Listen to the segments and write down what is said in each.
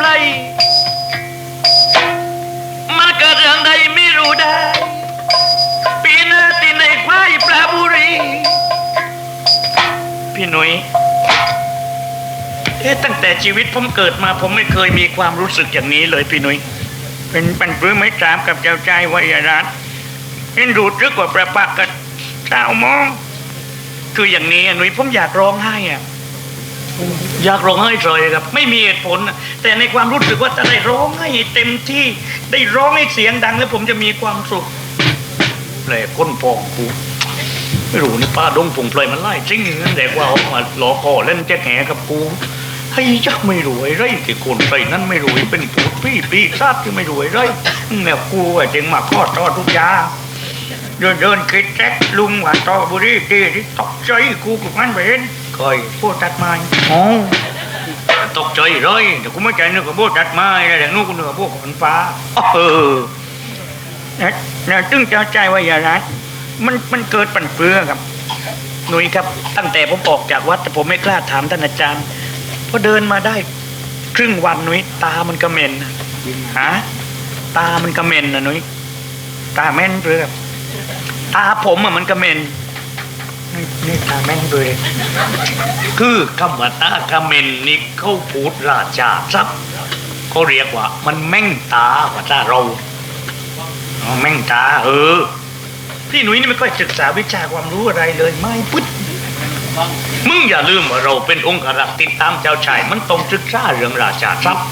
ไรมันกิเรื่องใดไม่รู้ได้ ปีหน้าตีในควายปลาบุรี พี่หนุยเอ๊ะตั้งแต่ชีวิตผมเกิดมาผมไม่เคยมีความรู้สึกอย่างนี้เลยพี่หนุยเป็นปันปื้อไม่สามกับเจ้าใจวัยรัตเห็นดูดรึกกว่าประปากกับเจ้ามอง คืออย่างนี้หนุยผมอยากร้องไห้อะ อยากร้องไห้เลยครับ ไม่มีเหตุผล แต่ในความรู้สึกว่าจะได้ร้องให้เต็มที่ได้ร้องให้เสียงดังแล้วผมจะมีความสุขเลก้นพองกูไม่รู้นี่ป้าดงผงเพลยมันไล่จริงนั้นแต่ว่าออกมาหลอกคอเล่นแจ๊กแหกับกูให้ยักไม่รวยไรที่คนไปนั้นไม่รวยเป็นผูดพี่ปีซาดที่ไม่รวยไรแนวกูอะจึงมาข้อต่อทุกอยางเดินเดินคิดแจ๊กลุงว่าต่อบุรีดีที่ตกใจกูกับมันไปเห็น เคยพูดตัดไม้อ๋อตกใจเลยแต่กูไม่ใจนึกว่าพูดตัดไม้แล้วแต่นู้นกูนึกว่าพูดขนฟ้าเออนะนะตึงเจ้าใจว่าอย่ารัดมันมันเกิดปันเฟือครับหนุ่ยครับ ตั้งแต่ผมออกจากวัดแต่ผมไม่กล้าถามท่านอาจารย์พอเดินมาได้ครึ่งวันหนุ่ยตามันกระเม็นนะฮะตามันกระเม็นนะหนุ่ยตาแม่นเปลือกตาผมอะมันกระเม็น นี่ตาแม่นเลือกคือคำว่าตากระเม็นนี่เขาพูดราชาทรัพย์เขาเรียกว่า มันแม่งตาว่าตาเราแม่งตาเออ พี่หนุ่ยนี่ไม่ค่อยศึกษาวิชาความรู้อะไรเลยไม่ปึ๊ดมึงอย่าลืมว่าเราเป็นองค์กรักษ์ติดตามเจ้าชาย มันต้องศึกษาเรื่องราชาทรัพย์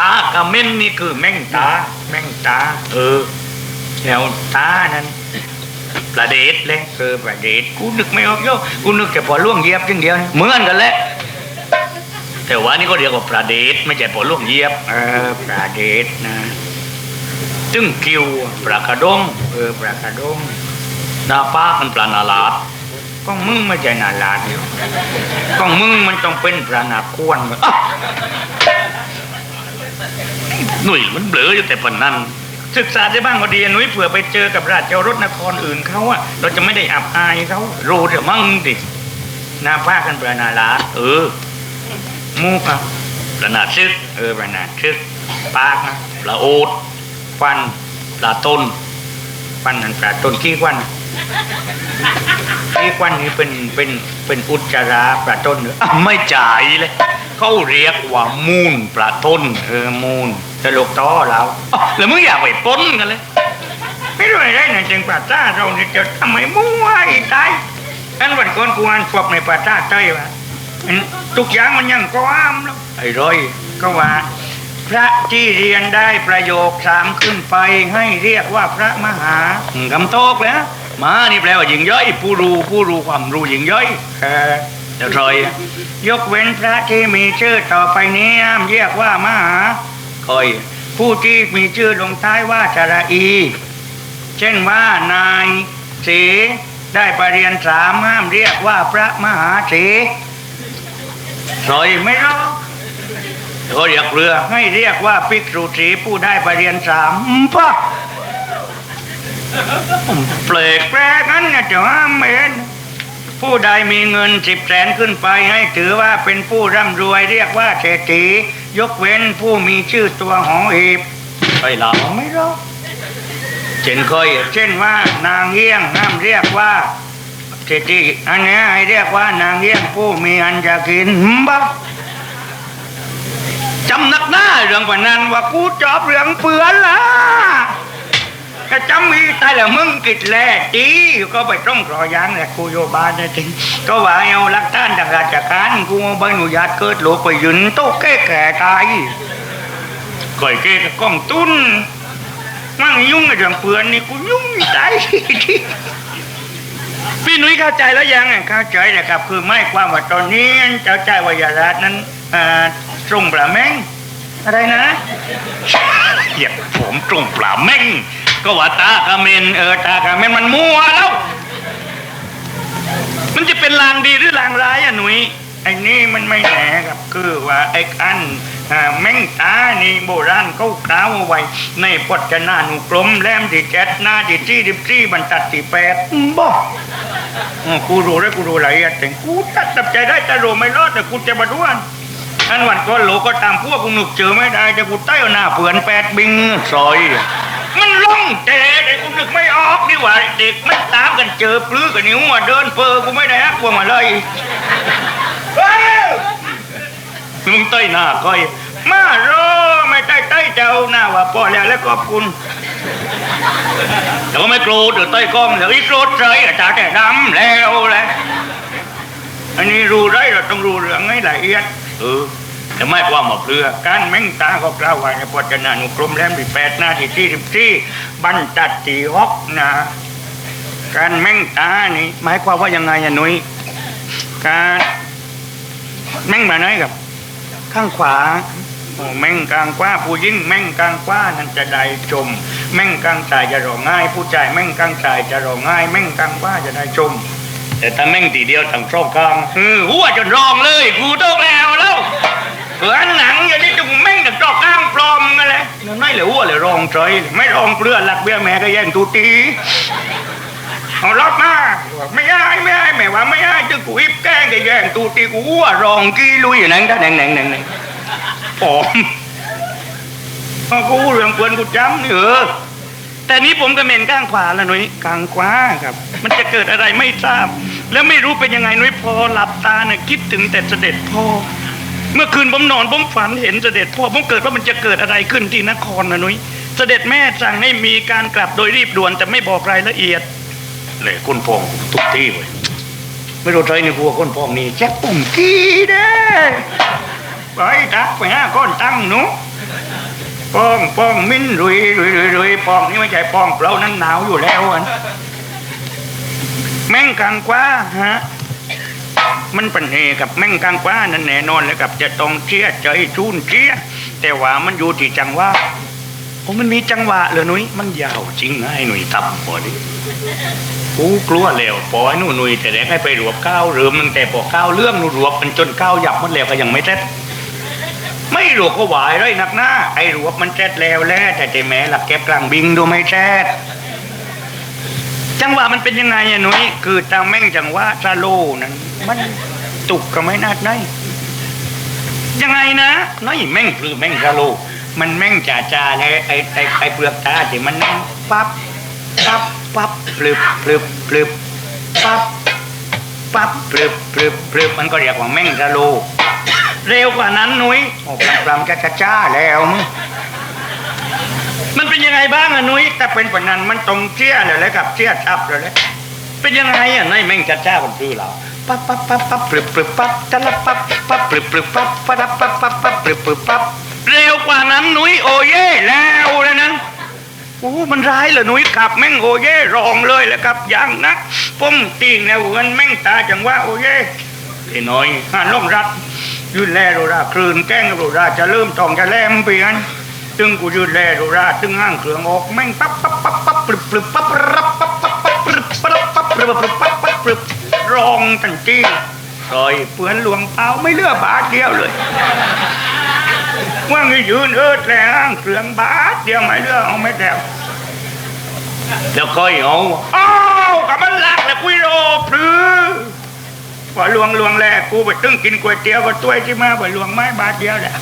ตากระเม่นนี่คือแม่งตา แม่งตา เออแล้วตานั้น ประเดชเลยเออประเดชกูนึกไม่ออกโยกูนึกแค่พอล่วงเหยียบอย่างเดียวเหมือนกันแหละแต่ว่านี่ก็เรียกว่าประเดชไม่ใช่พอล่วงเหยียบเออประเดชนะตึงคิวปลากระดงเออปลากระดงหน้าป้ามันปลานาลาดก้องมึงไม่ใช่นาลาดอยู่ก้องมึงมันต้องเป็นปลานาควนอะหนุ่ยมันเบลออยู่แต่ปนนั้น ศึกษาได้บ้างก็ดีหนุ่ยเผื่อไปเจอกับราชเจ้ารถนครอื่นเขาอะเราจะไม่ได้อับอายเขารู้เดี๋ยวมั่งดิหน้าป้ากันปลานาลาเออมูกอะปลานาซึก เออปลานาซึกปากนะปลาโอดฟันปลาต้นฟันนั่นปลาต้นขี้ควันขี้ควันนี่เป็นเป็นเป็นอุจจาระปลาต้นหรออะไม่จ่ายเลยเขาเรียกว่ามูลปลาต้นเออมูน ลตลกต้อเราอ้าวแล้วมึงอยากไปปนกันเลย ไม่รู้อะไรนะจึงปลาต้าเราเนี่ยจะทำไมมั่วไอ้ตายอันวันก่อนกูอ่านพวกในปลาต้าเต้ยวะอันทุกอย่างมันยังก็อ้ามแล้วไอ้ร้อยก็ว่า พระที่เรียนได้ประโยคสามขึ้นไปให้เรียกว่าพระมหาคำโตกแล้วมานี่แปลว่าหญิงย่อย ผู้รู้ผู้รู้ความรู้หญิงย่อยเออเดี๋ยวรอยยกเว้นพระที่มีชื่อต่อไปนี้ห้ามเรียกว่ามหา คอย ผู้ที่มีชื่อลงท้ายว่าจระอี เช่นว่านายสีได้ปรริญญาสามห้ามเรียกว่าพระมหาสีรอยไหม่รู้เขาเรียกเรือให้เรียกว่าภิกษุสีผู้ได้ปรริญญาสามป่ะเปลกแปลกนั้นไงจะห้ามเห็นผู้ใดมีเงินสิบแสนขึ้นไปให้ถือว่าเป็นผู้ร่ำรวยเรียกว่าเศรษฐี ยกเว้นผู้มีชื่อตัวหอหีบไปหลังไม่รู้เช่นเคยเช่นว่านางเยี่ยงห้ามเรียกว่าเศรษฐีอันเนี้ยให้เรียกว่านางเยี่ยงผู้มีอันจะกินบ้าจำนักหน้าเรื่องปานนั้นว่ากูจอบเรื่องเปือนละ ก็จำมีตายแล้วมึงกิดแลจีก็ไปต้องรอยางแหละกูโยบานนะจริงก็ว่าเอาลักฐานจากราชการกูใบอนุญาตเกิดโลกไปยืนโต๊ะแก้แก่ตายก่อยเก้กับกล้องตุ้นมั่งยุ่งกับเรื่องเปื่อนนี่กูยุ่งตายพี่หนุ่ยเข้าใจแล้วยังเข้าใจนะครับ คือไม่ความว่าตอนนี้เจ้าใจวายาราชนั้นตรงปลาแมงอะไรนะอย่าผมตรงปลาแมง ก็ว่าตากระเมนเออตากระเมนมันมั่วแล้ว มันจะเป็นลางดีหรือลางร้ายอะหนุยไอ้นี่มันไม่แหนครับคือว่าไอ้อันแมงตานี่โบราณเขากล่าวเอาไว้ ในพจนานุกรมแรมที่เจ็ดหน้าที่ที่ดิบที่บรรทัดที่แปดบ่กูรู้แล้กูรู้รายละเอียดแต่กูตัดตับใจได้แต่รู้ไม่รอดแต่กูจะมาด้วนอันวันก็โหลก็ตามพวกกูหนุกเจอไม่ได้แต่กูใต้หน้าเปือนแปดบิงซอย มันล่องแต่เด็กกูนึกไม่ออกนี่หว่าเด็กมันตามกันเจอปลื้อกับนิ้วมาเดินเพอกูไม่ได้ฮักพวมาเลยเฮ้ยมึงเต้ยหน้าก้อย มาโรไม่ใต้ใต้เจ้าหน้าว่าพอแล้วแล้วขอบคุณแต่ก็ไม่โกรธเดี๋ยวต้ก้อมเดี๋ยวอีโกรธใจอาจารย์แต่ดำแล้วแหละอันนี้รู้ได้เราต้องรู้เรื่องให้ละเอียดเออ แต่ไม่ความมาเพื่อการแม่งตาก็กล่าวไว้ในพจนานุกรมเล่มที่แปดหน้าที่ที่สิบสี่บรรจัดตีฮอกนะการแม่งตานี่หมายความว่ายังไงอะนุ้ยการแม่งมาไหนกับ ข้างขวาแม่งกลางกว้าผู้ยิ่งแม่งกลางกว้านั่นจะได้ชม แม่งกลางสายจะร้องง่าย ผู้ชายแม่งกลางสายจะร้องง่าย แม่งกลางกว้าจะได้ชม แต่ถ้าแม่งตีเดียวทางช่องกลางเออหัวจนร้องเลยกูต้องแล้ว เหือหนังอย่างนี้จุงแม่งแต่จอกกลางปลอมกันเลยนั่นไม่เหลือหัวเลยร้องใจไม่ร้องเปลือหลักเบี้ยแม่ก็แย่งตูตีเอารถมากไม่ได้ไม่ได้แม่ว่าไม่ได้จึงกูอิบแกล้งก็แย่งตูตีกูหัวร้องกี้ลุยอย่างนั้นก็แหน่งแหน่งแหน่งแหน่งปลอมกูเรื่องเพื่อนกูจำนี่เออแต่นี้ผมก็เมนข้างขวาแล้วหนุ้ยกลางขวาครับ มันจะเกิดอะไรไม่ทราบ แล้วไม่รู้เป็นยังไงหนุ้ยพอหลับตาเนี่ยคิดถึงแต่เสด็จพ่อ เมื่อคืนผมนอนผมฝันเห็นเสด็จพ่อผมเกิดว่ามันจะเกิดอะไรขึ้นที่นครนะหนุ้ยเสด็จแม่สั่งให้มีการกลับโดยรีบด่วนแต่ไม่บอกรายละเอียดเลยคุณพองทุกที่เว้ยไม่รู้ใจในหัวคนพองนี่แจ็คปุ่มกี้เด้ไปทักไปห้าก้อนตั้งหนูป้องป้องมิ้นรุยรุยรุยรุยป้องนี่ไม่ใช่ป้องเรานั้นหนาวอยู่แล้วอันแม่งกลางกว้าฮะ มันปัญเหกับแม่งกลางกว้านั่นแน่นอนเลยกับ จะต้องเชี่ยใจชุ่นเชี่ยแต่ว่ามันอยู่ที่จังหวะโอ้มันมีจังหวะเลยหนุ้ยมันยาวจริงนะไอ้หนุ่ยทับพอดิกูกลัวแล้วปล่อยหนูหนุ่ยแต่แรกให้ไปรวบก้าวเริ่มตั้งแต่พอก้าวเรื่องหนูรวบมันจนก้าวหยับหมดแล้วก็ยังไม่เสร็จไม่หลวกก็หวายเลยนักหน้าไอ้หลวกมันแจ๊ดแล้วแหล้วแต่เจแม่หลักแก็บกลางบิงดูไม่แจ๊ดจั จังหวะมันเป็นยังไงอะหนุ้ยคือตาแม่งจังหวะซาโลนั้น มันตุกก็ไม่นาดได้ยังไงนะน้อยแม่งคือแม่งซาโล มันแม่งจ่าจ่าไอ้ไอ้ไอ้เปลือกตาที่มันนั่งปั๊บปั๊บปั๊บปลึบปลึบปลึบปั๊บปั๊บปลึบปลึบปลึบมันก็เรียกว่าแม่งซาโล เร็วกว่านั้นนุ้ยโอ้ปลำปลำจ้าจ้าแล้วมึง มันเป็นยังไงบ้างอะนุ้ยแต่เป็นปนั้นมันตรงเชี่ยเลยแล้วกับเชี่ยทับเลยแล้วเป็นยังไงอะนายแม่งจ้าจ้าคนคือเราปั๊บปั๊บปั๊บปั๊บปรึบปรึบปั๊บตะละปั๊บปั๊บปรึบปรึบปั๊บปั๊บปั๊บปั๊บปั๊บปรึบปรึบปั๊บเร็วกว่านั้นนุ้ยโอเย่แล้วเลยนั้นโอ้มันร้ายเหรอนุ้ยขับแม่งโอเย่รองเลยแหละครับยังนักป้มติงแล้วเงินแม่งตาจังว่าโอเย่ไอ้น้อยหันลงรัดยืนแลโรราคลื่นแกล้งโรราจะเริ่มตองจะแลมเปลี่ยน ตึงกูยืนแลโรราตึงห้างเครืองออกแม่งปั๊บปั๊บปั๊บปั๊บปรึบปรึบปั๊บรับปั๊บปั๊บปั๊บปรึบปั๊บปั๊บปรึบปรึบปั๊บปั๊บปรึบรองทันทีซอยเปือนหลวงเปล่าไม่เลือบาทเดียวเลยว่าไงยืนเอิดแลห้างเครืองบาทเดียวไม่เลือเอาไม่แล้วแล้วค่อยเอาอ้าวกับมันลักแล้วกุยโรพลือพอลวงลวงแรกกูไปตึ้งกินก๋วยเตี๋ยวก็ตัวที่มาไปลวงไม้บาทเดียวแหละ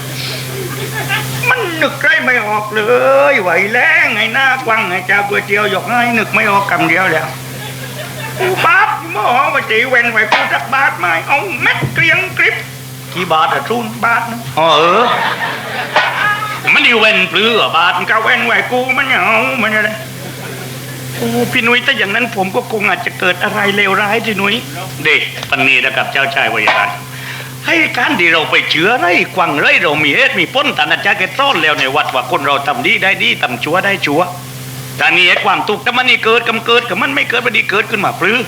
นนึกได้ไม่ออกเลยไหวแรงไงหน้ากว้างไงเจ้าก๋วยเตี๋ยวหยกให้นึกไม่ออกคำเดียวแล้วกูบาทหม้อมาจีเวนไว้กูสักบาทไม่เอาเม็ดเกลียงกริบกี่บาทอะทุนบาทนะอ๋อเออมันดีเว้นปลือบาทก็เวนไว้กูมันเอามันอะไรโอ้พี่นุ้ยถ้าอย่างนั้นผมก็คงอาจจะเกิดอะไรเลวร้ายที่นุ้ยเด็กปันนี้นะครับเจ้าชายวิญญาณ ให้การที่เราไปเชื้อไรกวังไรเรามีเหตุมีพ้นตานาจารย์แกต้อนแล้วในวัดว่าคนเราทำดีได้ดีทำชั่วได้ชั่วแต่นี่ไอ้ความทุกข์แต่มันนี่เกิดกำเกิดกับมันไม่เกิดมันนี่เกิดขึ้นมาปลื้อ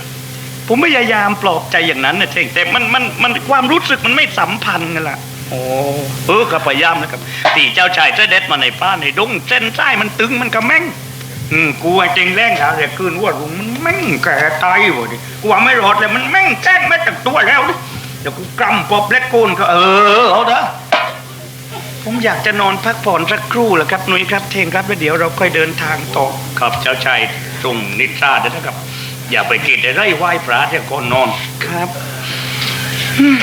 ผมพยายามปลอบใจอย่างนั้นนะเช่แต่มันมันมันความรู้สึกมันไม่สัมพันธ์กันละโอ้เออก็พยายามนะครับตีเจ้าชายเสด็จมาในป้าในดงเส้นใต้มันตึงมันกระแม่งอืมกูว่าจริงแรงหาแต่คืนว่าลุงมันแม่งแก่ตายอยู่ดิกูว่าไม่รอดเลยมันแม่งแจ้งมาจากตัวแล้วดิ เดี๋ยวกูกำปอบและโกนก็เออเอาเด้อผมอยากจะนอนพักผ่อนสักครู่แหละครับหนุ้ยครับเทงครับแล้วเดี๋ยวเราค่อยเดินทางต่อครับเจ้าชายตรงนิทราเด้อนะครับ อย่าไปกินได้ไรไหว้พระเดี๋ยวก่อนนอนครับอืม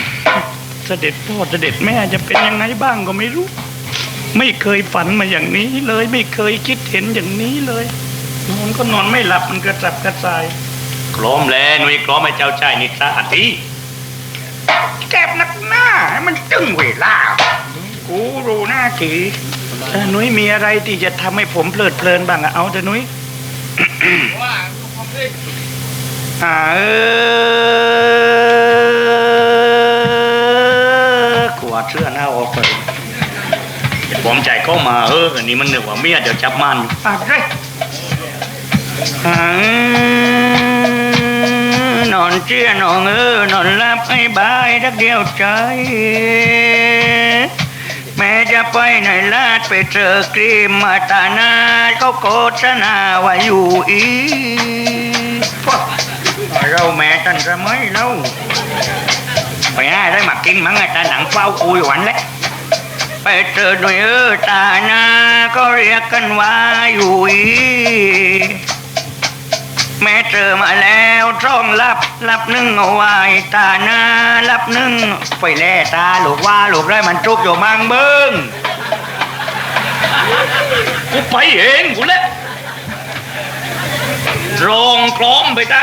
เสด็จพ่อเสด็จแม่จะเป็นยังไงบ้างก็ไม่รู้ ไม่เคยฝันมาอย่างนี้เลย ไม่เคยคิดเห็นอย่างนี้เลยนอนก็นอนไม่หลับมันกระสับกระส่ายกลอมแล้วหนุ่ยกลอมให้เจ้าชายนิทราที แก็บนักหน้าให้มันตึงเวลา กูรู้หน้าทีเออนุ้ยมีอะไรที่จะทำให้ผมเพลิดเพลินบ้างอะเอาเถอะนุ้ยอ่าเออกวาดเสื้อหน้าออกเลยผมใจเข้ามาเอออันนี้มันเหนือกว่าเมียเดี๋ยวจับมันอะไรอ่า อนเชี่ยนอนเออนอนหลับให้บายทักเดียวใจ แม่จะไปไหนลาดไปเจอครีมมาตานาเขาโฆษณาว่าอยู่อีเราแม่ตันจะไม่เล่าไปหาได้มากินมั้งไงตาหนังเฝ้าคุยหวันแล้วไปเจอหน่อยเออตานาก็เรียกกันว่าอยู่อี แม่เจอมาแล้วช่องรับรับหนึ่งเอาไว้ตาหน้ารับหนึ่งไปแล่ตาลูกว่าลูกได้มันจุกอยู่มังเบิ้งกูไปเองกูแล้วรองกล้อมไปจ้ะ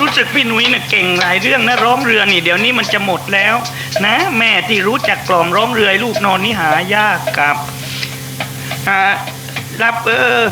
รู้สึกพี่หนุ่ยเนี่ยเก่งหลายเรื่องนะร้องเรือนี่เดี๋ยวนี้มันจะหมดแล้ว นะ แม่ที่รู้จักกล่อมร้องเรือลูกนอนนี่หายากกับรับเออ